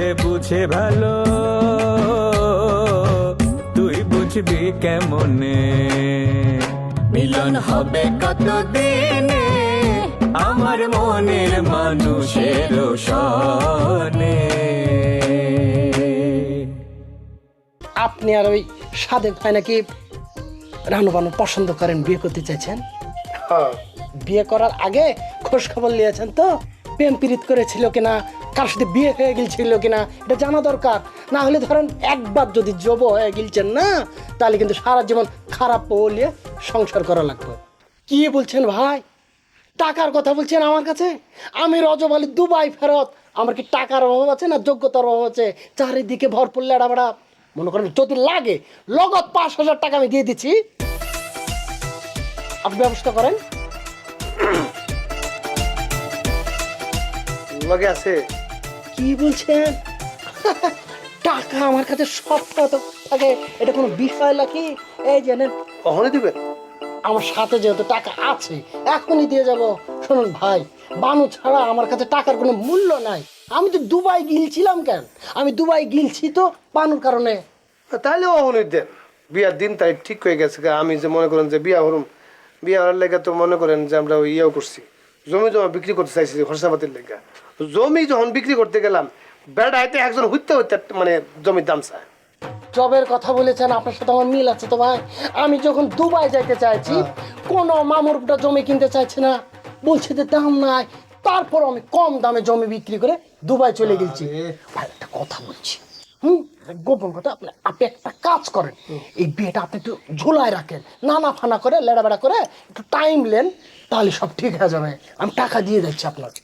সে বুঝে ভালো। তুই বুঝবি কেমনে? মিলন হবে কতদিনে? আমার মনের মানুষের সনে আপনি আর ওই সাদেক ভাই নাকি রানু বানু পছন্দ করেন বিয়ে করতে চাইছেন? হ্যাঁ। বিয়ে করার আগে খোঁজ খবর নিয়েছেন তো? প্রেম পীড়িত করেছিল কিনা? কার সাথে বিয়ে হয়ে গেছিল কিনা, এটা জানা দরকার। না হলে ধরেন একবার যদি জব হয়ে গেলছেন না, তাহলে কিন্তু সারা জীবন খারাপ বলিয়ে সংসার করা লাগবে। কি বলছেন ভাই? টাকার কথা বলছেন আমার কাছে? আমি রজব আলী দুবাই ফেরত। আমার কি টাকার অভাব আছে না যোগ্যতার অভাব আছে? চারিদিকে ভরপুর লেড়া বেড়া মনে করেন যদি লাগে লগত পাঁচ হাজার টাকা আমি দিয়ে দিচ্ছি। আপনি ব্যবস্থা করেন। লগে আছে। কি বলছেন? টাকা আমার কাছে সব কত। থাকে এটা কোনো বিষয় নাকি? এই জানেন কখনই দিবেন? আমার সাথে যেহেতু টাকা আছে, এখনই দিয়ে যাব। শুনুন ভাই, বানু ছাড়া আমার কাছে টাকার কোনো মূল্য নাই। আমি তো দুবাই গিলছিলাম কেন? আমি দুবাই গিলছি তো বানুর কারণে। তাহলে কখনই দেন। বিয়ার দিন তাই ঠিক হয়ে গেছে আমি যে মনে করেন যে বিয়া হরুম, বিয়া হওয়ার লেগে তো মনে করেন যে আমরা ইয়েও করছি। জমি জমা বিক্রি করতে চাইছি খরচাপাতির লেগে। জমি যখন বিক্রি করতে গেলাম বেড়া হাইতে একজন হইতে হইতে মানে জমির দাম চায়। জবের কথা বলেছেন আপনার সাথে আমার মিল আছে তো ভাই। আমি যখন দুবাই যাইতে চাইছি কোনো মামুরটা জমি কিনতে চাইছে না। বলছে যে দাম নাই। তারপর আমি কম দামে জমি বিক্রি করে দুবাই চলে গেছি। ভাই একটা কথা বলছি। হুম? গোপন কথা আপনি আপনি একটা কাজ করেন। এই বিয়েটা আপনি একটু ঝোলায় রাখেন। নানা ফানা করে লেড়া বেড়া করে একটু টাইম নেন তাহলে সব ঠিক হয়ে যাবে। আমি টাকা দিয়ে দিচ্ছি আপনাকে।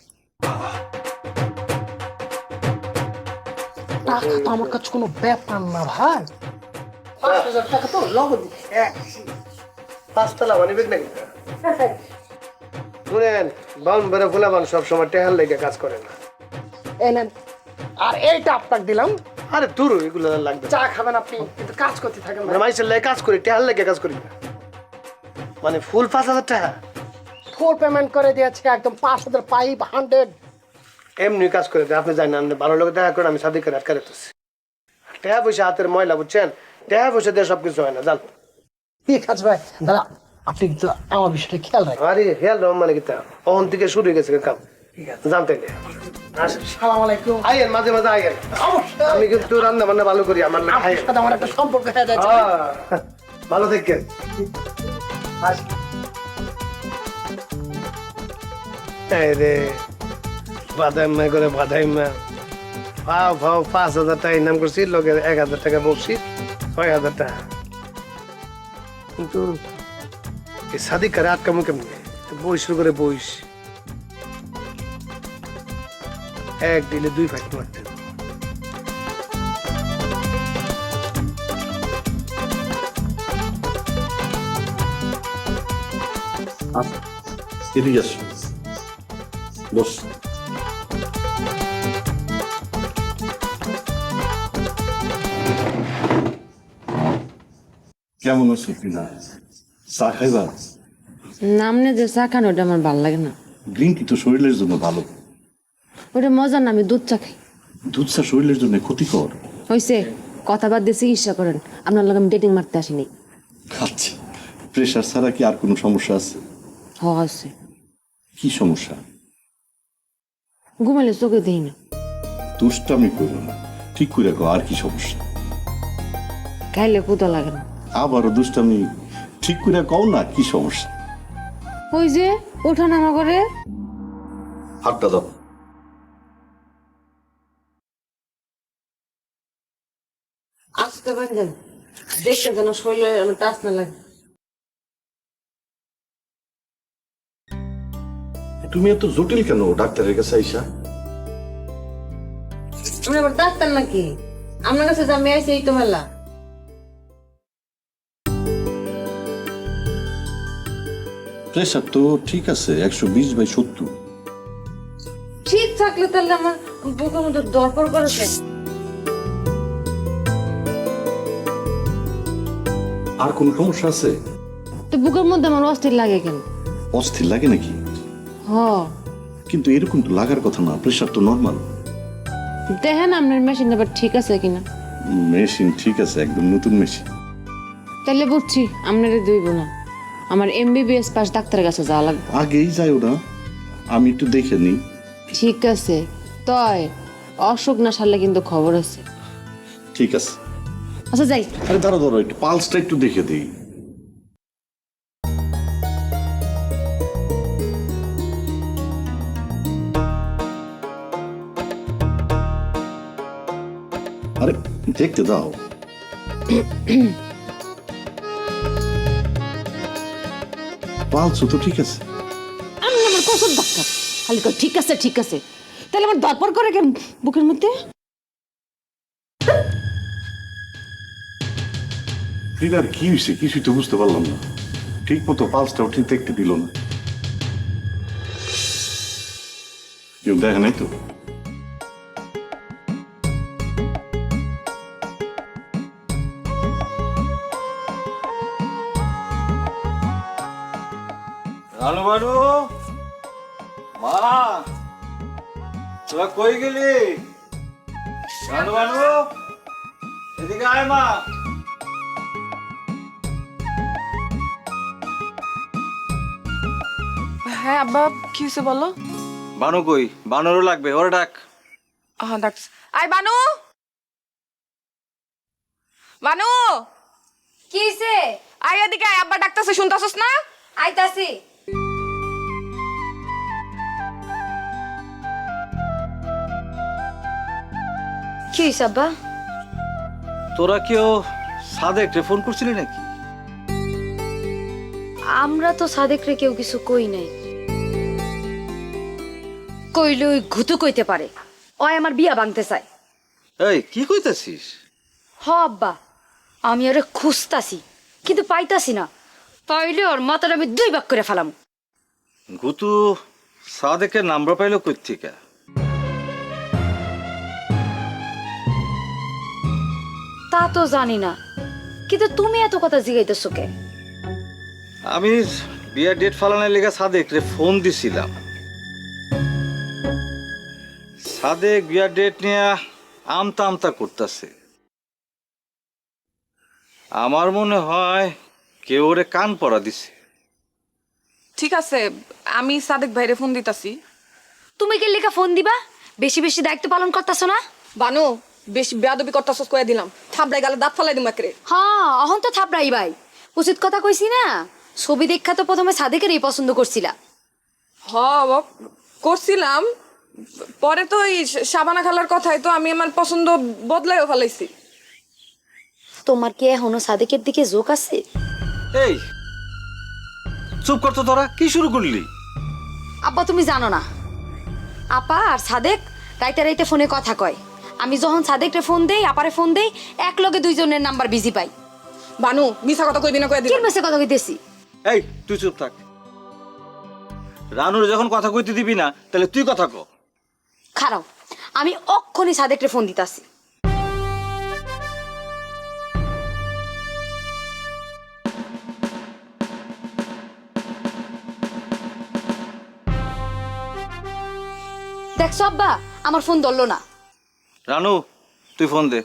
টাকা তো আমার কাছে কোনো ব্যাপার না ভাই। পাঁচ হাজার টাকা তো এক পাঁচতলা মানে বেগ নাকি শুনেন বাউন বেড়ে ফুলাবান সবসময় টেহার লেগে কাজ করে না। এই নেন আর এইটা আপনাকে দিলাম। আরে দূর এগুলো লাগবে। চা খাবেন আপনি কিন্তু কাজ করতে থাকেন মানে মাইসের লেগে কাজ করি টেহার লেগে কাজ করি না। মানে ফুল পাঁচ হাজার টাকা। ফুল পেমেন্ট করে দিয়েছে একদম পাঁচ হাজার ফাইভ হান্ড্রেড এমনি কাজ করে দেয়। আপনি জানেন আপনি ভালো লোক দেখা করেন আমি সাদিকের আটকা রেখেছি টাকা পয়সা হাতের ময়লা বুঝছেন? টাকা পয়সা দিয়ে সব কিছু হয় না জান ঠিক আছে ভাই? দাদা আপনি কিন্তু আমার বিষয়টা খেয়াল রাখবেন আরে হেয়াল রহমান মানে কিতা অহন থেকে শুরু হয়ে গেছে কাম। জানতে সালাম আলাইকুম। আইয়েন মাঝে মাঝে আইয়েন। আমি কিন্তু রান্না বান্না ভালো করি আমার লাগে সাথে আমার একটা সম্পর্ক হয়ে যাচ্ছে ভালো থাকেন। আস। এই রে। বাদাম করে বাদাম। মা ফাও ফাও পাঁচ হাজার টাকা ইনাম করছি, লোকে এক হাজার টাকা বকছি, ছয় হাজার টাকা। কিন্তু এই সাদিক করে আটকামো কেমনি বই শুরু করে বইস। এক দিলে দুই ফাঁকি মারতে হবে। এদিকে কেমন আছো কিনা? চা খাইবা? নামনে যে চা খান ওটা আমার ভালো লাগে না। গ্রিন টি তো শরীরের জন্য ভালো। ওটা মজা না আমি দুধ চা খাই। দুধ চা শরীরের জন্য ক্ষতিকর? কথা বাদ দিয়ে চিকিৎসা করেন। আপনার লোক আমি ডেটিং মারতে আসিনি। আচ্ছা প্রেশার ছাড়া কি আর কোনো সমস্যা আছে? হ আছে। কি সমস্যা? ঘুমাইলে চোখে দেই না। দুষ্টামি করো না। ঠিক করে আর কি সমস্যা? খাইলে কোথা লাগে না। আবারও দুষ্টামি ঠিক করে কও না কি সমস্যা? ওই যে ওঠা নামা করে হাতটা দাও। আসতে পারেন দেখতে যেন শরীরে টাচ না লাগে। তুমি এত জটিল কেন ডাক্তারের কাছে আইসা? আমরা আবার ডাক্তার নাকি? আমার কাছে যে আমি আইছি এই তো মেলা। প্রেশার তো ঠিক আছে একশো বিশ বাই সত্তর। ঠিক থাকলে তাহলে আমার বুকের মধ্যে দরকার করেছে আর কোনো সমস্যা আছে? তো বুকের মধ্যে আমার অস্থির লাগে কেন? অস্থির লাগে নাকি? হ। কিন্তু এরকম তো লাগার কথা না প্রেশার তো নর্মাল দেখেন আপনার মেশিন আবার ঠিক আছে কিনা? মেশিন ঠিক আছে একদম নতুন মেশিন তাহলে বুঝছি আপনারে দইব না। আমার এমবিবিএস পাস ডাক্তারের কাছে যাওয়া লাগবে। আগেই যায় ওরা আমি একটু দেখে নিই। ঠিক আছে। তয় অসুখ না সারলে কিন্তু খবর আছে। ঠিক আছে। আচ্ছা যাই। আরে দাঁড়া দাঁড়া একটু পালসটা একটু দেখে দিই। আরে দেখতে দাও। পালসও তো ঠিক আছে। আমি আমার কসম ডাক্তার খালি কয়, ঠিক আছে ঠিক আছে। তাহলে আমার দরপর করে কেন বুকের মধ্যে? দিদার কি হয়েছে কিছুই তো বুঝতে পারলাম না। ঠিক মতো পালসটাও ঠিক দেখতে দিল না। কেউ দেখে নাই তো? কই গেলি? রানু বানু এদিকে আয় মা। হ্যাঁ আব্বা কি হয়েছে বলো? বানু কই? বানুরও লাগবে ওরা ডাক। হ্যাঁ ডাক আই বানু বানু কি হইছে আই এদিকে আয় আব্বা ডাকতেছে শুনতাছস না? আইতাছি। কি হইছে আব্বা? তোরা কেউ সাদেক রে ফোন করছিলি নাকি? আমরা তো সাদেকরে কেউ কিছু কই নাই। কইলে ওই ঘুতু কইতে পারে। ওই আমার বিয়া ভাঙতে চায়। এই কি কইতাছিস? হ আব্বা আমি ওরে খুঁজতাছি কিন্তু পাইতাছি না। পাইলে ওর মাথাটা আমি দুই ভাগ করে ফেলাম। গুতু সাদেকের নাম্বার পাইলো কই থেকে? তা তো জানি না। কিন্তু তুমি এত কথা জিগাইতেছো কে? আমি বিয়ার ডেট ফালানোর লেগে সাদেক রে ফোন দিছিলাম। সাদেক বিয়ার ডেট নিয়ে আমতা আমতা করতেছে। আমার মনে হয় কেউ ওরে কান পড়া দিছে। ঠিক আছে আমি সাদেক ভাইরে ফোন দিতাছি। তুমি কে লেখা ফোন দিবা? বেশি বেশি দায়িত্ব পালন করতেছো না? বানু বেশ বেয়াদবি করতাছস কয়ে দিলাম। থাবড়াই গেলে দাঁত ফালাই দিম একরে। হ্যাঁ অহন তো থাপড়াই ভাই। উচিত কথা কইছি না। ছবি দেখা তো প্রথমে সাদেকেরই পছন্দ করছিলা। হ করছিলাম। পরে তো এই সাবানা খালার কথাই তো আমি আমার পছন্দ বদলাইও ফেলাইছি। তোমার কি এখনও সাদেকের দিকে জোক আছে? এই চুপ করতো তোরা কি শুরু করলি? আব্বা তুমি জানো না। আপা আর সাদেক রাইতে রাইতে ফোনে কথা কয়। আমি যখন সাদেকরে ফোন দেই আপারে ফোন দেই এক লগে দুইজনের নাম্বার বিজি পাই। বানু মিছা কথা কই দিনা কয়ে কি দিলাম মেসে কথা কইতেছি? এই তুই চুপ থাক। রানুর যখন কথা কইতে দিবি না তাহলে তুই কথা ক। খারাপ আমি অক্ষণই সাদেকরে ফোন দিতাছি। দেখছ আব্বা আমার ফোন ধরলো না। রানু তুই ফোন দে।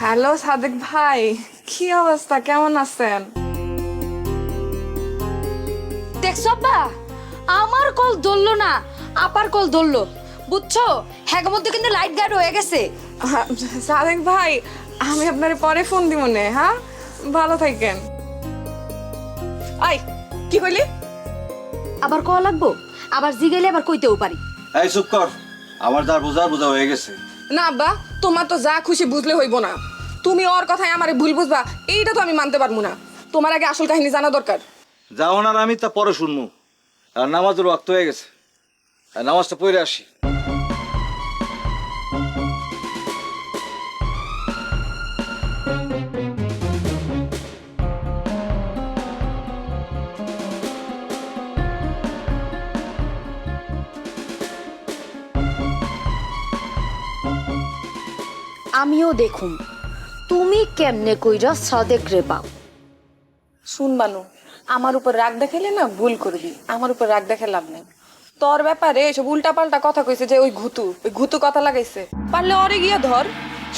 হ্যালো সাদেক ভাই কি অবস্থা? কেমন আছেন? দেখছ আব্বা আমার কল ধরলো না আপার কল ধরলো। বুঝছ? হ্যাঁ মধ্যে কিন্তু লাইট গার্ড হয়ে গেছে। হ্যাঁ, সাদেক ভাই আমি আপনার পরে ফোন দিব নে হ্যাঁ? ভালো থাকেন। আই কি কইলি? আবার কল লাগবো? আবার জিগাইলে আবার কইতেও পারি। এই চুপ কর। আমার যার বোঝার বোঝা হয়ে গেছে। না আব্বা তোমার তো যা খুশি বুঝলে হইব না। তুমি ওর কথায় আমারে ভুল বুঝবা এইটা তো আমি মানতে পারব না। তোমার আগে আসল কাহিনী জানা দরকার। যাও না আমি তা পরে শুনব। আর নামাজের ওয়াক্ত হয়ে গেছে। আর নামাজটা পড়ে আসি। আমিও দেখুম তুমি কেমনে কইরা সাদেক রে পাও? শুনবানু আমার উপর রাগ দেখাইলে না ভুল করবি আমার উপর রাগ দেখে লাভ নেই। তোর ব্যাপারে এসব উল্টাপাল্টা কথা কইছে যে ওই ঘুতু ওই ঘুতু কথা লাগাইছে। পারলে অরে গিয়া ধর।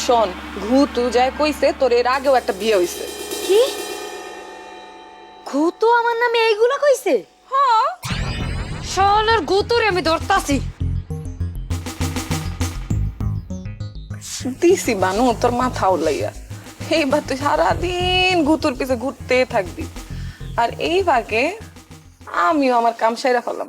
শোন ঘুতু যায় কইছে তোর এর আগেও একটা বিয়ে হইছে। কি? ঘুতো আমার নামে এইগুলো কইছে? হ্যাঁ। শালার গুতুরে আমি ধরতাছি। দিছি বানু, তোর মাথা উলাইয়া এইবার তুই সারাদিন ঘুতুর পিছে ঘুরতে থাকবি। আর এই ভাগে আমিও আমার কাম সাইরা ফেলাম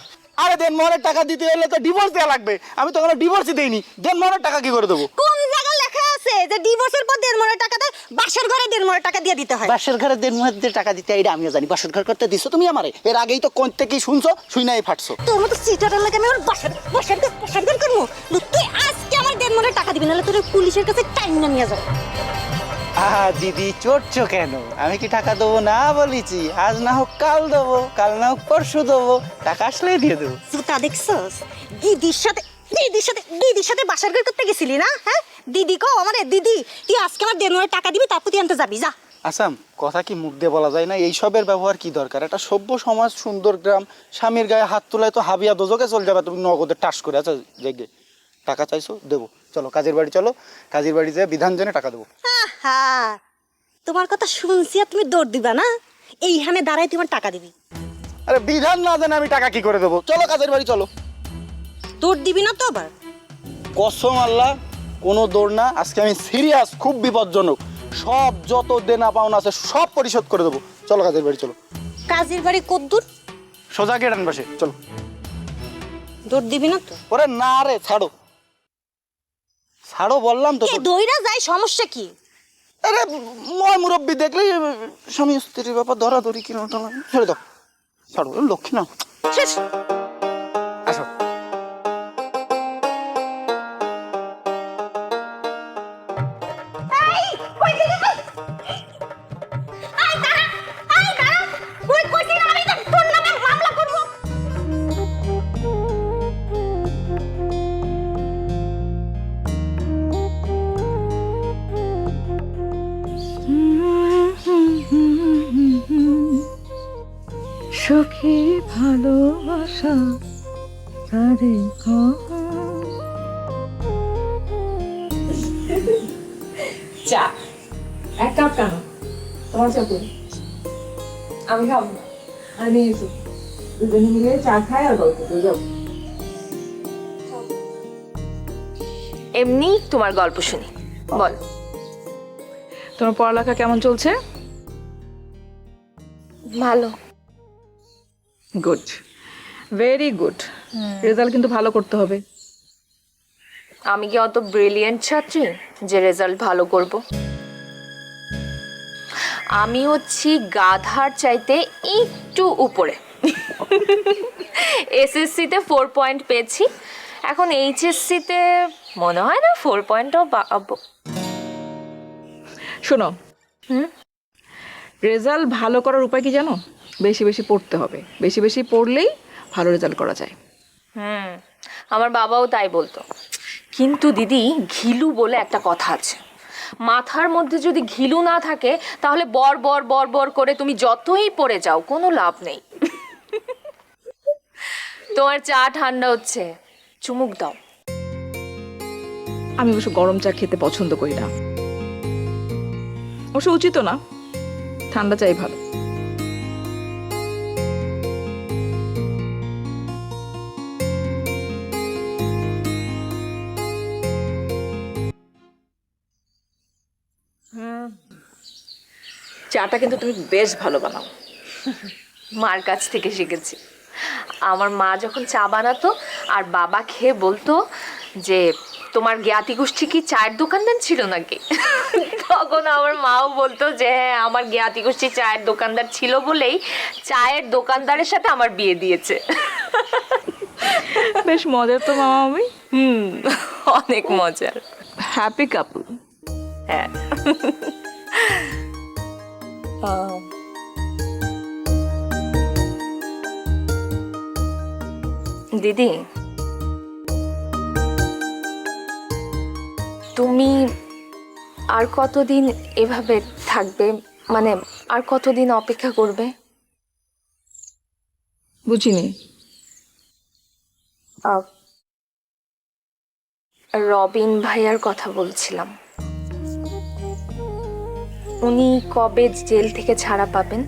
আরে দেন মনের টাকা দিতে হলে তো ডিভোর্স দেওয়া লাগবে। আমি তো কোনো ডিভোর্সই দেইনি। দেন মনের টাকা কি করে দেবো? কোন জায়গায় লেখা আছে যে ডিভোর্সের পর দেড় মনে টাকা দেয় বাসর ঘরে দেড় মনে টাকা দিয়ে দিতে হয়? বাসের ঘরে দেড় মধ্যে টাকা দিতে এটা আমিও জানি। বাসের ঘর করতে দিছো তুমি আমারে। এর আগেই তো কোন থেকেই শুনছো শুই নাই ফাটছো। তোর মতো সিটারের লাগে আমি আমার বাসর বাসর ঘর বাসর ঘর করব। তুই আজকে আমার দেড় মনে টাকা দিবি নাহলে তোর পুলিশের কাছে টাইম না নিয়ে যাব। আহা দিদি চড়ছো কেন? আমি কি টাকা দেবো না বলেছি। আজ না হোক কাল দেবো কাল না হোক পরশু দেবো। টাকা আসলেই দিয়ে দেবো। জুতা দেখছস? দিদির সাথে দিদির সাথে দিদির সাথে বাসার ঘর করতে গেছিলি না? হ্যাঁ? দিদি কো আমার দিদি তুই আজকে আমার দেড় টাকা দিবি তারপর তুই আনতে যাবি যা। আসাম কথা কি মুখ দিয়ে বলা যায় না? এই সবের ব্যবহার কি দরকার? একটা সভ্য সমাজ সুন্দর গ্রাম স্বামীর গায়ে হাত তোলায় তো হাবিয়া দোজকে চলে যাবে তুমি নগদের টাস করে আচ্ছা জেগে। টাকা চাইছো দেবো। চলো কাজের বাড়ি চলো কাজের বাড়ি যেয়ে বিধান জেনে টাকা দেবো। তোমার কথা শুনছি আর তুমি দৌড় দিবা না? এইখানে দাঁড়াই তোমার টাকা দিবি। আরে বিধান না জানে আমি টাকা কি করে দেবো। চলো কাজের বাড়ি চলো। দৌড় দিবি না তো আবার? কসম আল্লাহ কোনো দৌড় না। আজকে আমি সিরিয়াস খুব বিপজ্জনক। সব যত দেনা পাওনা আছে সব পরিশোধ করে দেবো। চলো কাজের বাড়ি চলো। কাজের বাড়ি কদ্দূর সোজা গেটান বসে চলো। দৌড় দিবি না তো? ওরে না রে ছাড়ো। ছাড়ো বললাম তো দইরা যায় সমস্যা কি? আরে ময় মুরব্বী দেখলেই স্বামী স্ত্রীর ব্যাপার ধরাধরি কিনা ছেড়ে দাও। ছাড়ো লক্ষ্মী না। শেষ। সখী ভালোবাসা তারে চা এক কাপ কেন? তোমার চা করি। আমি খাব না। আমি এসো দুজনে মিলে চা খাই আর গল্প করি যাও। এমনি তোমার গল্প শুনি বল। তোমার পড়ালেখা কেমন চলছে? ভালো। গুড ভেরি গুড রেজাল্ট কিন্তু ভালো করতে হবে। আমি কি অত ব্রিলিয়েন্ট ছাত্রী যে রেজাল্ট ভালো করব? আমি হচ্ছি গাধার চাইতে একটু উপরে। এসএসসিতে ফোর পয়েন্ট পেয়েছি। এখন এইচএসসিতে মনে হয় না ফোর পয়েন্টও পাবো শোনো। রেজাল্ট ভালো করার উপায় কি জানো? বেশি বেশি পড়তে হবে। বেশি বেশি পড়লেই ভালো রেজাল্ট করা যায়। হুম আমার বাবাও তাই বলতো। কিন্তু দিদি ঘিলু বলে একটা কথা আছে। মাথার মধ্যে যদি ঘিলু না থাকে তাহলে বর বর বর বর করে তুমি যতই পড়ে যাও কোনো লাভ নেই। তোমার চা ঠান্ডা হচ্ছে। চুমুক দাও। আমি অবশ্য গরম চা খেতে পছন্দ করি না। অবশ্য উচিত না। ঠান্ডা চাই ভালো। চাটা কিন্তু তুমি বেশ ভালো বানাও। মার কাছ থেকে শিখেছি। আমার মা যখন চা বানাতো আর বাবা খেয়ে বলতো যে তোমার জ্ঞাতি গোষ্ঠী কি চায়ের দোকানদার ছিল নাকি? তখন আমার মাও বলতো যে হ্যাঁ আমার জ্ঞাতি গোষ্ঠী চায়ের দোকানদার ছিল বলেই চায়ের দোকানদারের সাথে আমার বিয়ে দিয়েছে। বেশ মজার তো মামা আমি হুম অনেক মজার। হ্যাপি কাপল হ্যাঁ। আহ, দিদি তুমি আর কতদিন এভাবে থাকবে? মানে আর কতদিন অপেক্ষা করবে? বুঝিনি। রবিন ভাইয়ার কথা বলছিলাম। উনি কবে জেল থেকে ছাড়া পাবেন?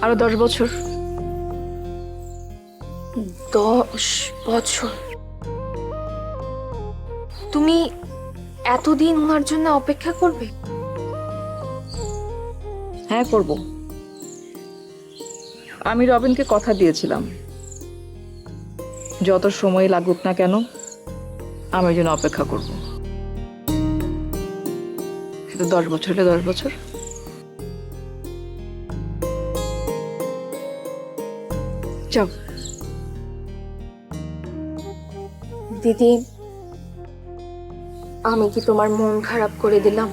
আরও দশ বছর। দশ বছর। তুমি এতদিন ওনার জন্য অপেক্ষা করবে? হ্যাঁ করব। আমি রবিনকে কথা দিয়েছিলাম। যত সময় লাগুক না কেন আমি জন্য অপেক্ষা করব। শুধু দশ বছর হলে দশ বছর। যাও। দিদি আমি কি তোমার মন খারাপ করে দিলাম?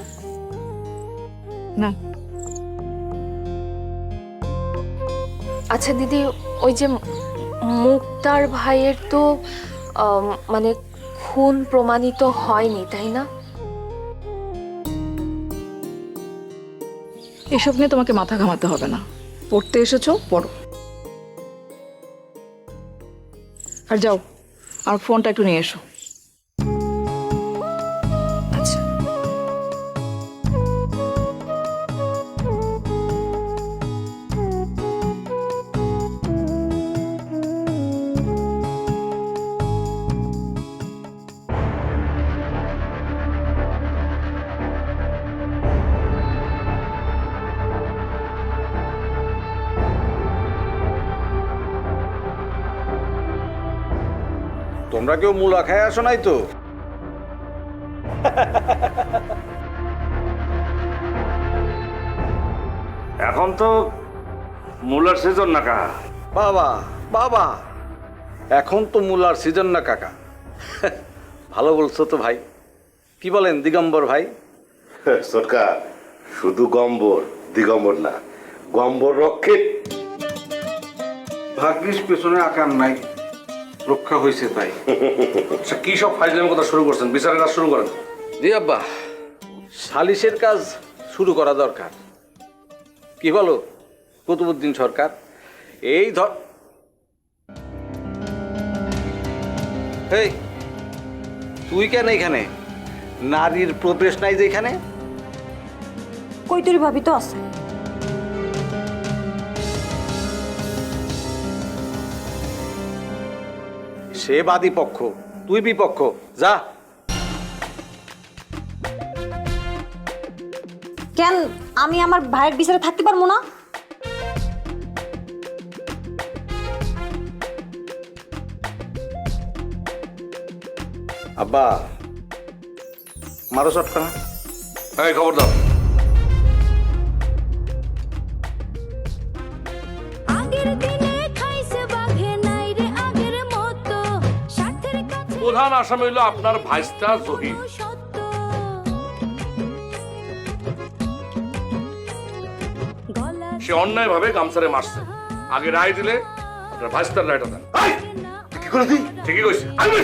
না। আচ্ছা দিদি ওই যে মুক্তার ভাইয়ের তো মানে খুন প্রমাণিত হয়নি তাই না? এসব নিয়ে তোমাকে মাথা ঘামাতে হবে না। পড়তে এসেছ, পড়ো। আর যাও আর ফোনটা একটু নিয়ে এসো। তোমরা কেউ মূলা খায় আসো নাই তো? এখন তো মূলার সিজন না কা বাবা বাবা। এখন তো মূলার সিজন না কাকা। ভালো বলছো তো ভাই। কি বলেন দিগম্বর ভাই? সরকার শুধু গম্বর দিগম্বর না গম্বর রক্ষে ভাগ্যিস পেছনে আকার নাই। রক্ষা হয়েছে তাই। আচ্ছা কি সব ফাইজলামের কথা শুরু করছেন? বিচারের কাজ শুরু করেন। জি আব্বা সালিশের কাজ শুরু করা দরকার। কি বলো কুতুবুদ্দিন সরকার? এই ধর এই তুই কেন এখানে? নারীর প্রবেশ নাই যে এখানে? কৈতরি ভাবি তো আছে। সে বাদী পক্ষ তুই বিপক্ষ যা। কেন? আমি আমার ভাইয়ের বিচারে থাকতে পারব না? আব্বা মারো চটকা না এই খবর দাও প্রধান আসামি হইল আপনার ভাইস্তা জহির সে অন্যায় ভাবে গামছারে মারছে আগে রায় দিলে আপনার ভাইস্তার রায়টা দেন কি কইছি তুই ঠিকই কইছিস আমি